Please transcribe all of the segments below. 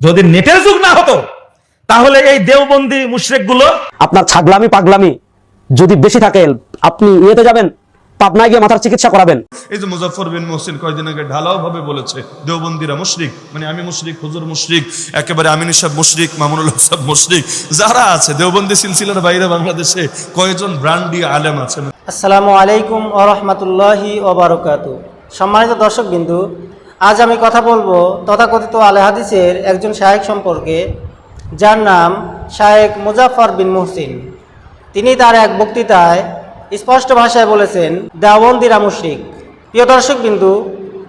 যদি নেটের যুগ না হতো তাহলে এই দেওবন্দি মুশরেকগুলো আপনার ছাগলামি পাগলামি যদি বেশি থাকে আপনি ইয়েতে যাবেন পাবনায় গিয়ে মাথার চিকিৎসা করাবেন। এই যে মুজাফর বিন মোহসিন কয়দিন আগে ঢালাও ভাবে বলেছে দেওবন্দিরা মুশরিক মানে আমি মুশরিক হুজুর মুশরিক একেবারে আমিন সাহেব মুশরিক মামুনুল সাহেব মুশরিক যারা আছে দেওবন্দি সিলসিলার বাইরে বাংলাদেশে কয়েকজন ব্রান্ডি আলেম আছে? আসসালামু আলাইকুম ও রহমতুল্লাহি ওবরকাতু সম্মানিত দর্শক বিন্দু আজ আমি কথা বলব তথাকথিত আলে হাদিসের একজন শায়েক সম্পর্কে, যার নাম শায়েক মুজাফর বিন মুহসিন। তিনি তার এক বক্তৃতায় স্পষ্ট ভাষায় বলেছেন, দেওবন্দিরা মুশরিক। প্রিয় দর্শক বিন্দু,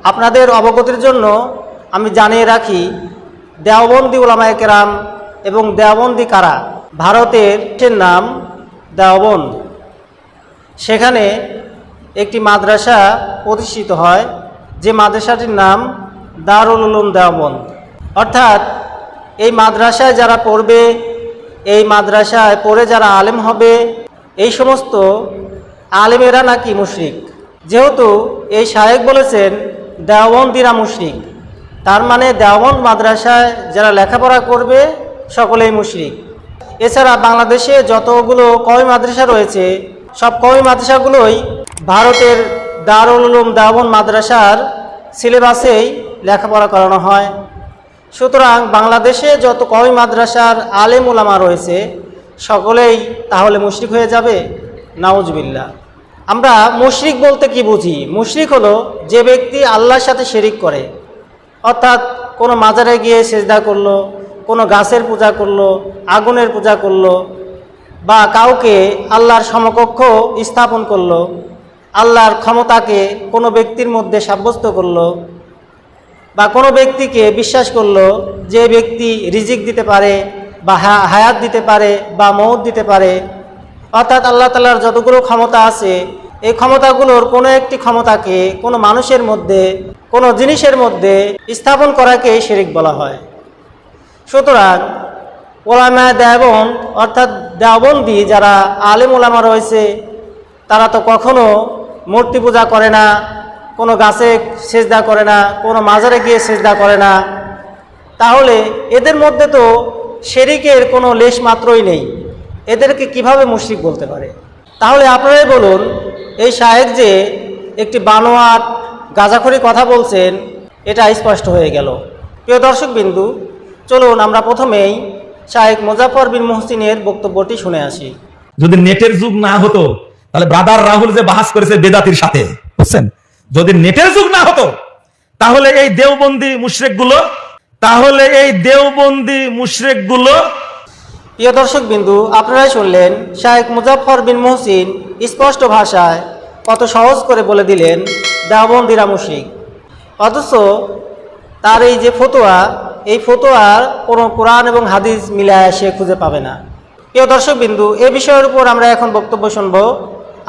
আপনাদের অবগতির জন্য আমি জানিয়ে রাখি, দেওবন্দি ওলামায় কেরাম এবং দেওবন্দি কারা? ভারতের নাম দেওবন্দ। সেখানে একটি মাদ্রাসা প্রতিষ্ঠিত হয় যে মাদ্রাসাটির নাম দারুল উলুম দেওবন্দ অর্থাৎ এই মাদ্রাসায় যারা পড়বে, এই মাদ্রাসায় পড়ে যারা আলেম হবে, এই সমস্ত আলেমেরা নাকি মুশরিক। যেহেতু এই শায়েক বলেছেন দেওবন্দিরা মুশরিক। তার মানে দেওবন্দ মাদ্রাসায় যারা লেখাপড়া করবে, সকলেই মুশরিক। এছাড়া বাংলাদেশে যতগুলো কওমি মাদ্রাসা রয়েছে, সব কওমি মাদ্রাসাগুলোই ভারতের দারুল উলুম দেওবন্দ মাদ্রাসার সিলেবাসেই লেখাপড়া করানো হয়। সুতরাং বাংলাদেশে যত কওমি মাদ্রাসার আলেম ওলামা রয়েছে, সকলেই তাহলে মুশরিক হয়ে যাবে? নাউজবিল্লা আমরা মুশরিক বলতে কি বুঝি? মুশরিক হলো যে ব্যক্তি আল্লাহর সাথে শেরিক করে। অর্থাৎ কোনো মাজারে গিয়ে সেজদা করল, কোনো গাছের পূজা করল, আগুনের পূজা করল, বা কাউকে আল্লাহর সমকক্ষ স্থাপন করল আল্লাহর ক্ষমতাকে কোনো ব্যক্তির মধ্যে সাব্যস্ত করল বা কোনো ব্যক্তিকে বিশ্বাস করল যে ব্যক্তি রিজিক দিতে পারে বা হায়াত দিতে পারে বা মৌত দিতে পারে, অর্থাৎ আল্লাহ তালার যতগুলো ক্ষমতা আছে, এই ক্ষমতাগুলোর কোনো একটি ক্ষমতাকে কোনো মানুষের মধ্যে, কোনো জিনিসের মধ্যে স্থাপন করাকে শিরিক বলা হয়। সুতরাং ওলামা দেবন অর্থাৎ দেওবন্দি যারা আলেম ওলামা রয়েছে, তারা তো কখনো মূর্তি পূজা করে না, কোনো গাছে সেজদা করে না, কোনো মাজারে গিয়ে সেজদা করে না। তাহলে এদের মধ্যে তো শেরিকের কোনো লেশ মাত্রই নেই। এদেরকে কীভাবে মুশরিক বলতে পারে? তাহলে আপনারাই বলুন, এই শাহেক যে একটি বানোয়াট, গাঁজাখড়ি কথা বলছেন, এটা স্পষ্ট হয়ে গেল। প্রিয় দর্শক বিন্দু চলুন আমরা প্রথমেই শাহেক মুজাফর বিন মোহসিনের বক্তব্যটি শুনে আসি। যদি নেটের যুগ না হতো তাহলে ব্রাদার রাহুল যে বাহাস করেছে বেদাতির সাথে, বুঝছেন? যদি নেটের যুগ না হতো, তাহলে এই দেওবন্দি মুশরেকগুলো তাহলে এই দেওবন্দি মুশরেকগুলো প্রিয় দর্শক বিন্দু আপনারাই শুনলেন শাহেক মুজাফর বিন মুহসিন স্পষ্ট ভাষায় কত সহজ করে বলে দিলেন দেওবন্দিরা মুশরিক। অথচ তার এই যে ফতোয়া, এই ফতোয়ার কোনো কোরআন এবং হাদিস মিলায় সে খুঁজে পাবে না। প্রিয় দর্শক বিন্দু এ বিষয়ের উপর আমরা এখন বক্তব্য শুনব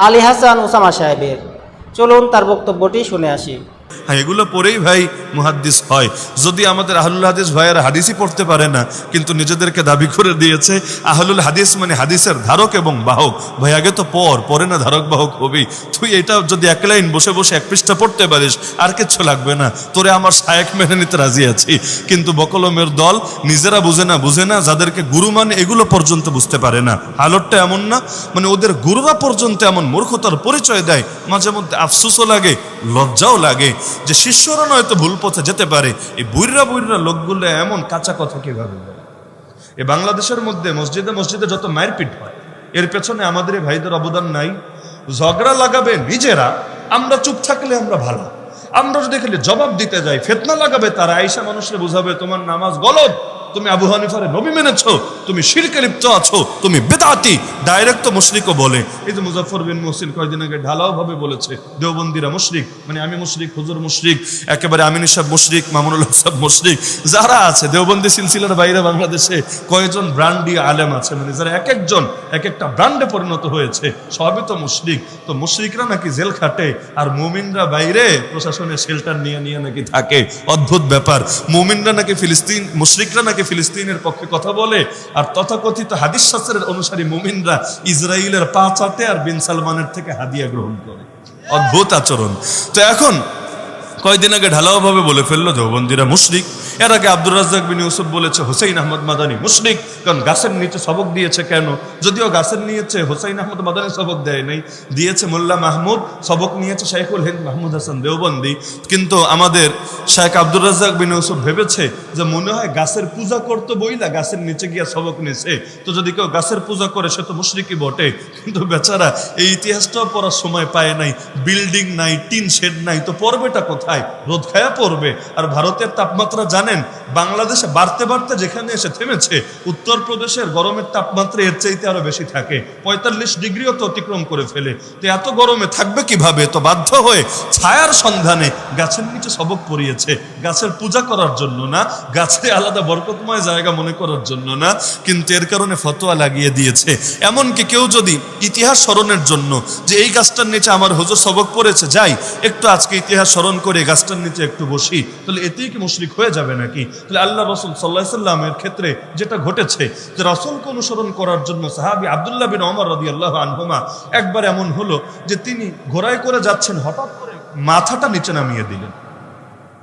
আলী হাসান ওসামা সাহেবের। চলুন তার বক্তব্যটি শুনে আসি। হ্যাঁ এগুলো পড়েই ভাই মুহাদ্দিস হয়। যদি আমাদের আহলুল হাদিস ভাইয়েরা হাদিসই পড়তে পারে না, কিন্তু নিজেদেরকে দাবি করে দিয়েছে, আহলুল হাদিস মানে হাদিসের ধারক এবং বাহক। ভাই, আগে তো পর, পরে না ধারক বাহক হবি তুই এটা যদি এক লাইন বসে বসে এক পৃষ্ঠা পড়তে পারিস, আর কিচ্ছু লাগবে না। তোরে আমার শায়েক মেনে নিতে রাজি আছি। কিন্তু বকলমের দল নিজেরা বুঝে না বুঝে না, যাদেরকে গুরু মানে এগুলো পর্যন্ত বুঝতে পারে না। হালতটা এমন না মানে ওদের গুরুরা পর্যন্ত এমন মূর্খতার পরিচয় দেয়, মাঝে মধ্যে আফসোসও লাগে, লজ্জাও লাগে। যে শিষ্যরা নয়তো ভুল পথে যেতে পারে, এই বুইরা বুইরা লোকগুলো এমন কাঁচা কথা কীভাবে বলে? এ বাংলাদেশের মধ্যে মসজিদে মসজিদে যত মারপিট হয়, এর পেছনে আমাদের এই ভাইদের অবদান নাই। ঝগড়া লাগাবে নিজেরা, আমরা চুপ থাকলে আমরা ভালো। আমরা যদি খালি জবাব দিতে যাই, ফেতনা লাগাবে তারা, আইসা মানুষকে বুঝাবে, তোমার নামাজ গলত তুমি আবু হানিফারে নবী মেনেছো, তুমি শিরকে লিপ্ত আছো, তুমি বেদাতি ডাইরেক্ট তো মুশরিকও বলে। এই যে মুজাফর বিন মুহসিন কয়েকদিন আগে ঢালাও ভাবে বলেছে, দেওবন্দিরা মুশরিক মানে আমি মুশরিক, হুজুর মুশরিক, একেবারে আমিন সাহেব মুশরিক, মামুনুল সাহেব মুশরিক, যারা আছে, দেওবন্দি সিলসিলার বাইরে বাংলাদেশে কয়েকজন ব্রান্ডি আলেম আছে মানে যারা এক একজন, এক একটা ব্র্যান্ডে পরিণত হয়েছে, সবই তো মুশরিক। তো মুশরিকরা নাকি জেল খাটে, আর মুমিনরা বাইরে প্রশাসনের শেল্টার নিয়ে নিয়ে নাকি থাকে। অদ্ভুত ব্যাপার। মুমিনরা নাকি ফিলিস্তিন, মুশরিকরা নাকি ফিলিস্তিনের পক্ষে কথা বলে, আর তথাকথিত হাদিস শাস্ত্রের অনুসারী মুমিনরা ইসরায়েলের পা চাটে আর বিন সালমানের থেকে হাদিয়া গ্রহণ করে। অদ্ভুত আচরণ। তো এখন কয়দিন আগে ঢালাও ভাবে বলে ফেলল দেওবন্দিরা মুশরিক। এর আগে আব্দুর রাজ্জাক বিন ইউসুফ বলেছে, হোসেইন আহমদ মাদানি মুশরিক, কারণ গাছের নিচে সবক দিয়েছে কেন? যদিও গাছের নিয়েছে হোসেইন আহমদ মাদানি সবক দেয় নাই, দিয়েছে মোল্লা মাহমুদ, সবক নিয়েছে শাইখুল হিন্দ মাহমুদ হাসান দেওবন্দি। কিন্তু আমাদের শেখ আব্দুর রাজ্জাক বিন ইউসুফ ভেবেছে যে মনে হয় গাছের পূজা করতে বইলা গাছের নিচে গিয়া সবক নিছে। তো যদি কেউ গাছের পূজা করে, সে তো মুশরিকই বটে। কিন্তু বেচারা এই ইতিহাসটাও পড়ার সময় পায় নাই, বিল্ডিং নাই, টিন শেড নাই, তো পড়বেটা কোথায়? রোদ খায়া পড়বে। আর ভারতের তাপমাত্রা জানেন, বাংলাদেশে বাড়তে বাড়তে যেখানে এসে থেমেছে, উত্তরপ্রদেশের গরমের তাপমাত্রা এর চাইতে আরও বেশি থাকে। পঁয়তাল্লিশ ডিগ্রিও তো অতিক্রম করে ফেলে। তো এত গরমে থাকবে কীভাবে? তো বাধ্য হয়ে ছায়ার সন্ধানে গাছের নিচে সবক পড়িয়েছে গাছের পূজা করার জন্য না, গাছে আলাদা বরকতময় জায়গা মনে করার জন্য না, কিন্তু এর কারণে ফতোয়া লাগিয়ে দিয়েছে। এমনকি কেউ যদি ইতিহাস স্মরণের জন্য যে এই গাছটার নিচে আমার হুজুর সবক পড়েছে, যাই, একটু আজকে ইতিহাস স্মরণ করে গাছটার নিচে একটু বসি, তাহলে এতেই কি মুশরিক হয়ে যাবে নাকি? তাহলে আল্লাহ রসুল সাল্লাহ সাল্লামের ক্ষেত্রে যেটা ঘটেছে যে রসুলকে অনুসরণ করার জন্য সাহাবি আবদুল্লাহ বিন অমর রদি আল্লাহ আনহুমা একবার এমন হলো যে তিনি ঘোড়ায় করে যাচ্ছেন, হঠাৎ করে মাথাটা নিচে নামিয়ে দিলেন।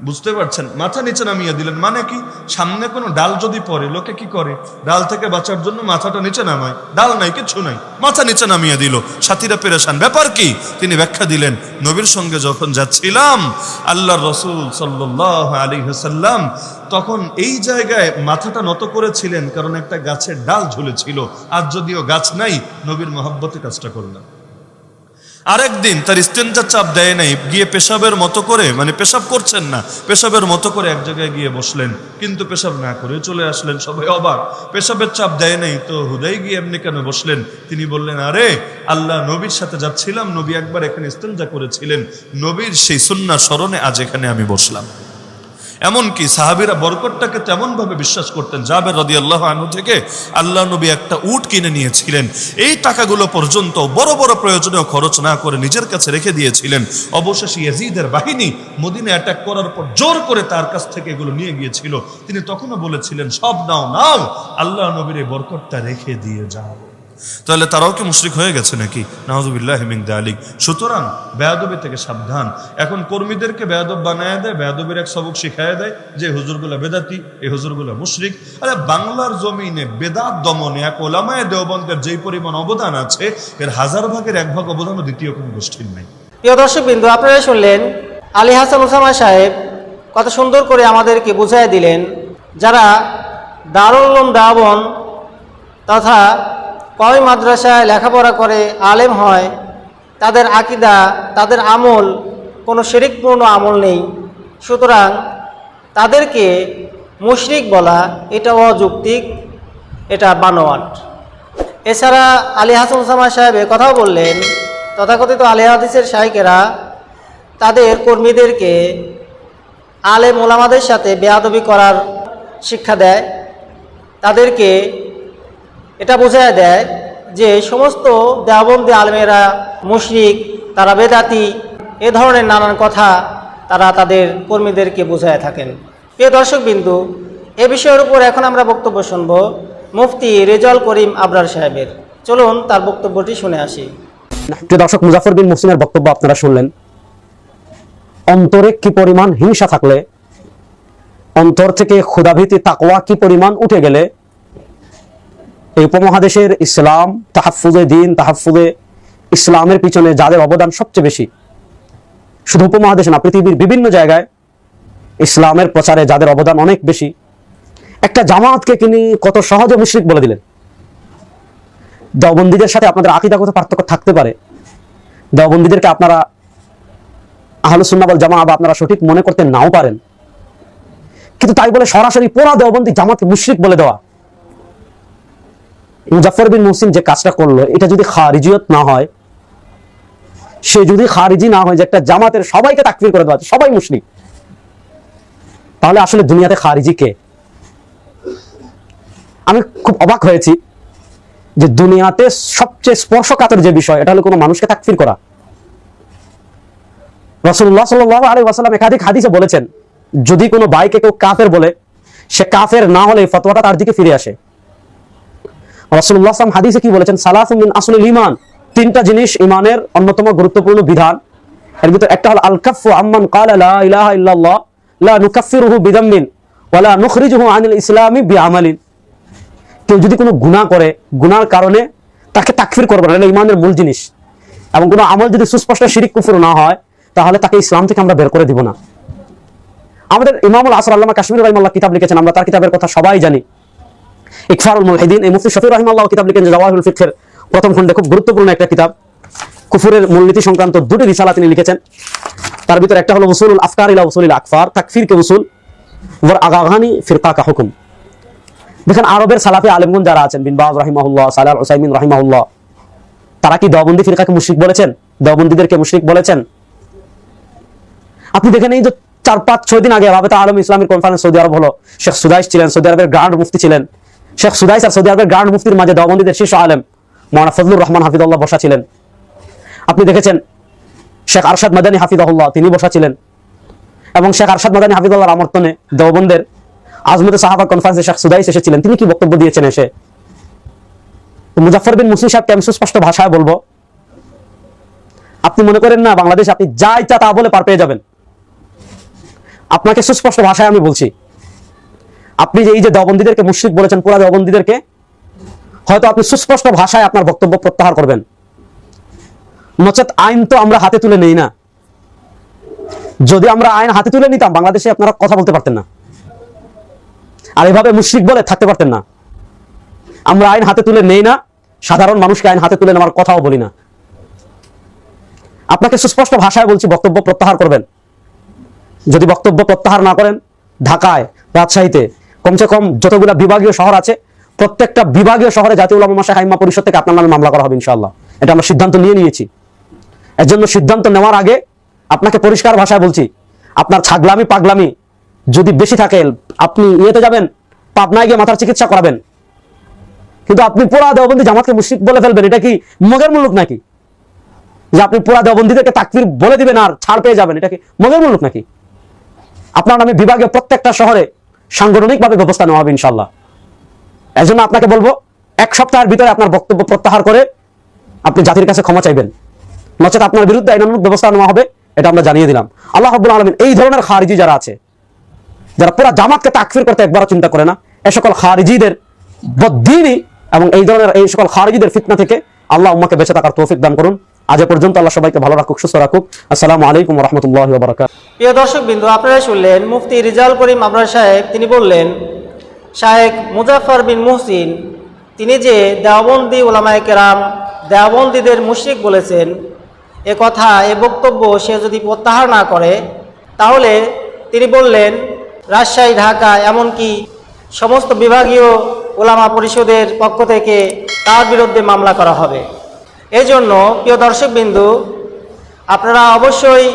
বুঝতে পারছেন? মাথা নিচে নামিয়ে দিলেন। মানে কি? সামনে কোনো ডাল যদি পড়ে, লোকে কি করে? ডাল থেকে বাঁচার জন্য মাথাটা নিচে নামায়। ডাল নাই কিছু নাই। মাথা নিচে নামিয়ে দিল। সাথীরা পেরেশান। ব্যাপার কি? তিনি ব্যাখ্যা দিলেন, নবীর সঙ্গে যখন যাচ্ছিলাম আল্লাহ রসুল সাল্লাহ আলী হাসাল্লাম তখন এই জায়গায় মাথাটা নত করেছিলেন, কারণ একটা গাছের ডাল ঝুলেছিল। আর যদিও গাছ নাই, নবীর মহাব্বতে কাজটা করলাম। আরেকদিন তার স্টেনটা চাপ দেয় নাই, গিয়ে পেশাবের মতো করে মানে পেশাব করছেন না, পেশাবের মতো করে এক জায়গায় গিয়ে বসলেন, কিন্তু পেশাব না করে চলে আসলেন সবাই অবাক। পেশাবের চাপ দেয় নাই, তো হুদাই গিয়ে এমনি কেন বসলেন? তিনি বললেন, আরে, আল্লাহ নবীর সাথে যাচ্ছিলাম, নবী একবার এখানে স্টেনটা করেছিলেন, নবীর সেই সুন্না স্মরণে আজ এখানে আমি বসলাম। এমনকি সাহাবিরা বরকতটাকে তেমন ভাবে বিশ্বাস করতেন। জাবের রদি আল্লাহ আনু থেকে আল্লাহ নবী একটা উট কিনে নিয়েছিলেন। এই টাকাগুলো পর্যন্ত বড় বড় প্রয়োজনীয় খরচ না করে নিজের কাছে রেখে দিয়েছিলেন। অবশেষে ইয়াজিদের বাহিনী মদিনে অ্যাটাক করার পর জোর করে তার কাছ থেকে এগুলো নিয়ে গিয়েছিল। তিনি তখনও বলেছিলেন, সব নাও নাও, আল্লাহ নবীর এই বরকতটা রেখে দিয়ে যাও। তাহলে তারাও কি মুশরিক হয়ে গেছে নাকি? নাহজুবিল্লাহ হিমিন আলিক সুতরাং বেয়াদবি থেকে সাবধান। এখন কর্মীদেরকে বেয়াদব বানায় দেয়, বেয়াদবের এক সবক শিখায় দেয় যে, হুজুরগুলা বেদাতি, এই হুজুরগুলা মুশরিক। আরে বাংলার জমিনে বেদাত দমনে এক ওলামায় দেওবন্দের যেই পরিমাণ অবদান আছে, এর হাজার ভাগের এক ভাগ অবদানও দ্বিতীয় কোনো গোষ্ঠীর নেই। প্রিয় দর্শক বিন্দু আপনারা শুনলেন আলী হাসান উসামা সাহেব কত সুন্দর করে আমাদেরকে বুঝাই দিলেন, যারা দারুল দাবন তথা কয় মাদ্রাসায় লেখাপড়া করে আলেম হয়, তাদের আকিদা, তাদের আমল, কোনো শিরিকপূর্ণ আমল নেই। সুতরাং তাদেরকে মুশরিক বলা এটা অযৌক্তিক, এটা বানোয়াট। এছাড়া আলী হাসান উসামা সাহেব কথাও বললেন, তথাকথিত আলী হাদিসের শাহিকেরা তাদের কর্মীদেরকে আলেম ওলামাদের সাথে বেয়াদবি করার শিক্ষা দেয়, তাদেরকে এটা বোঝায় দেয় যে সমস্ত দেওবন্দি আলমেরা, মুশরিক, তারা বেদাতি, এ ধরনের নানান কথা তারা তাদের কর্মীদেরকে বোঝায় থাকেন। প্রিয় দর্শকবিন্দু, এ বিষয়ের উপর এখন আমরা বক্তব্য শুনব মুফতি রেজাল করিম আবরার সাহেবের। চলুন তার বক্তব্যটি শুনে আসি। প্রিয় দর্শক মুজাফর বিন মুসলিমের বক্তব্য আপনারা শুনলেন। অন্তরে কি পরিমাণ হিংসা থাকলে, অন্তর থেকে ক্ষুদাভীতি তাকওয়া কি পরিমাণ উঠে গেলে এই উপমহাদেশের ইসলাম তাহাফুজে দিন তাহাফুজে ইসলামের পিছনে যাদের অবদান সবচেয়ে বেশি, শুধু উপমহাদেশে না, পৃথিবীর বিভিন্ন জায়গায় ইসলামের প্রচারে যাদের অবদান অনেক বেশি, একটা জামাতকে তিনি কত সহজে মুশরিক বলে দিলেন। দেওবন্দীদের সাথে আপনাদের আকিদাগত পার্থক্য থাকতে পারে। দেওবন্দীদেরকে আপনারা আহলুসুন্নাবল জামা বা আপনারা সঠিক মনে করতে নাও পারেন। কিন্তু তাই বলে সরাসরি পোড়া দেওবন্দি জামাতকে মুশরিক বলে দেওয়া মুজাফর বিন মুসলিম যে কাজটা করল, এটা যদি খারিজিয়ত না হয়, সে যদি খারিজি না হয় যে একটা জামাতের সবাইকে তাকফির করে দেওয়া, সবাই মুসলিম, তাহলে আসলে দুনিয়াতে খারিজি কে? আমি খুব অবাক হয়েছি যে দুনিয়াতে সবচেয়ে স্পর্শকাতর যে বিষয়, এটা হলো কোনো মানুষকে তাকফির করা। রসুল্লাহ সাল্লাহ আলী ওয়াসাল্লাম একাধিক হাদিসে বলেছেন, যদি কোনো বাইকে কেউ কাফের বলে, সে কাফের না হলে ফতোয়াটা তার দিকে ফিরে আসে। রসুল্লাহ আসলাম হাদিসে কি বলেছেন? সালাফুমিন আসলে ইমান তিনটা জিনিস ইমানের অন্যতম গুরুত্বপূর্ণ বিধান। এর ভিতর একটা হল আল কাফু আম্মান কালা লা ইলাহা ইল্লাল্লাহ, লা নুকাফিরুহু ওয়ালা নুখরিজুহু আনিল ইসলামি বিআমালিন। কেউ যদি কোনো গুনাহ করে গুনার কারণে তাকে তাকফির করবে না ইমানের মূল জিনিস। এবং কোনো আমল যদি সুস্পষ্ট শিরিক কুফর না হয়, তাহলে তাকে ইসলাম থেকে আমরা বের করে দিব না। আমাদের ইমামুল আসর আল্লাহ কাশ্মীর রহিমাল্লাহ কিতাব লিখেছেন, আমরা তার কিতাবের কথা সবাই জানি। ইকফারুল মুলহিদিন এই মুফতি শফির রহিমাল্লাহ কিতাব লিখেছেন জাওয়াহুল ফিকহের প্রথম খণ্ডে খুব গুরুত্বপূর্ণ একটা কিতাব। কুফুরের মূলনীতি সংক্রান্ত দুটি রিসালা তিনি লিখেছেন। তার ভিতরে একটা হলো উসুল আফকার ইলা উসুল আকফার তাকফির কে উসুল ওর আগাগানি ফিরকা কা হুকুম। দেখেন আরবের সালাফে আলেমগুন যারা আছেন, বিন বাজ রাহিমাহুল্লাহ সালাহ উসাইমিন রাহিমাহুল্লাহ, তারা কি দেওবন্দি ফিরকাকে মুশরিক বলেছেন? দেওবন্দিদেরকে মুশরিক বলেছেন? আপনি দেখেন এই যে চার, পাঁচ, ছয় দিন আগে রাবেতা আলম ইসলামের কনফারেন্স সৌদি আরব হলো। শেখ সুদাইস ছিলেন, সৌদি আরবের গ্রান্ড মুফতি ছিলেন। শেখ সুদাইস আর সৌদি আরবের গ্রান্ড মুফতির মাঝে দেওবন্দিদের শীর্ষ আলেম মৌলানা ফজলুর রহমান হাফিদুল্লাহ বসা ছিলেন। আপনি দেখেছেন, শেখ আরশাদ মাদানী হাফিদুল্লাহ তিনি বসা ছিলেন এবং শেখ আরশাদ মাদানী হাফিদুল্লাহর আমর্তনে দেওবন্দের আজমতে সাহাবা কনফারেন্সে শেখ সুদাইস এসেছিলেন। তিনি কি বক্তব্য দিয়েছেন এসে? মুজাফর বিন মুসলিম সাহেবকে আমি সুস্পষ্ট ভাষায় বলব, আপনি মনে করেন না বাংলাদেশ আপনি যা ইচ্ছা তা বলে পার পেয়ে যাবেন? আপনাকে সুস্পষ্ট ভাষায় আমি বলছি আপনি যে এই যে দেওবন্দীদেরকে মুশ্রিক বলেছেন পুরা দবন্দীদেরকে হয়তো আপনি সুস্পষ্ট ভাষায় আপনার বক্তব্য প্রত্যাহার করবেন। নচেত আইন তো আমরা হাতে তুলে নেই না। যদি আমরা আইন হাতে তুলে নিতাম, বাংলাদেশে আপনারা কথা বলতে পারতেন না। আর এভাবে মুশ্রিক বলে থাকতে পারতেন না। আমরা আইন হাতে তুলে নেই না, সাধারণ মানুষকে আইন হাতে তুলে নেওয়ার কথাও বলি না। আপনাকে সুস্পষ্ট ভাষায় বলছি, বক্তব্য প্রত্যাহার করবেন। যদি বক্তব্য প্রত্যাহার না করেন, ঢাকায়, রাজশাহীতে কমসে কম যতগুলো বিভাগীয় শহর আছে, প্রত্যেকটা বিভাগীয় শহরে জাতীয় উলামা মাসা হাইমা পরিষদ থেকে আপনার নামে মামলা করা হবে ইনশাআল্লাহ। এটা আমরা সিদ্ধান্ত নিয়ে নিয়েছি। এর জন্য সিদ্ধান্ত নেওয়ার আগে আপনাকে পরিষ্কার ভাষায় বলছি, আপনার ছাগলামি পাগলামি যদি বেশি থাকে, আপনি ইয়েতে যাবেন, পাবনায় গিয়ে মাথার চিকিৎসা করাবেন। কিন্তু আপনি পুরা দেওবন্দি জামাতকে মুশরিক বলে ফেলবেন, এটা কি মগের মুলুক নাকি? যে আপনি পুরা দেওবন্দিদেরকে তাকফির বলে দিবেন আর ছাড় পেয়ে যাবেন, এটা কি মগের মুলুক নাকি? আপনার নামে বিভাগীয় প্রত্যেকটা শহরে সাংগঠনিকভাবে ব্যবস্থা নেওয়া হবে ইনশাল্লাহ এই জন্য আপনাকে বলব, এক সপ্তাহের ভিতরে আপনার বক্তব্য প্রত্যাহার করে আপনি জাতির কাছে ক্ষমা চাইবেন। নচেত আপনার বিরুদ্ধে আইনানুক ব্যবস্থা নেওয়া হবে, এটা আমরা জানিয়ে দিলাম। আল্লাহ রাব্বুল আলমিন এই ধরনের খারিজি যারা আছে, যারা পুরা জামাতকে তাকফির করতে একবারও চিন্তা করে না, এ সকল খারিজিদের বদ্দিনই এবং এই ধরনের, এই সকল খারিজিদের ফিতনা থেকে আল্লাহ উম্মাকে বেঁচে থাকার তৌফিক দান করুন। আজ পর্যন্ত আল্লাহ সবাইকে ভালো রাখুক, সুস্থ রাখুক। আসসালামু আলাইকুম রহমতুল্লাহ বারাকাত প্রিয় দর্শক বিন্দু আপনারা শুনলেন মুফতি রিজাল করিম আবরার সাহেব। তিনি বললেন শাহেক মুজাফর বিন মুহসিন, তিনি যে দেওবন্দি ওলামায় কেরাম, দেওবন্দিদের মুশরিক বলেছেন, এ কথা, এ বক্তব্য সে যদি প্রত্যাহার না করে, তাহলে তিনি বললেন, রাজশাহী, ঢাকা, এমনকি সমস্ত বিভাগীয় ওলামা পরিষদের পক্ষ থেকে তার বিরুদ্ধে মামলা করা হবে। এজন্য, প্রিয় দর্শকবিন্দু, আপনারা অবশ্যই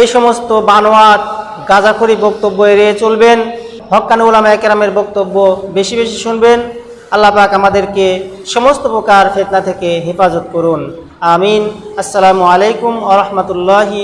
এই সমস্ত বানোয়াত গাজাখড়ি বক্তব্য এড়িয়ে চলবেন হক্কান উলামা একরামের বক্তব্য বেশি বেশি শুনবেন। আল্লাহ পাক আমাদেরকে সমস্ত প্রকার ফেতনা থেকে হেফাজত করুন। আমিন। আসসালামু আলাইকুম আ রহমতুল্লাহি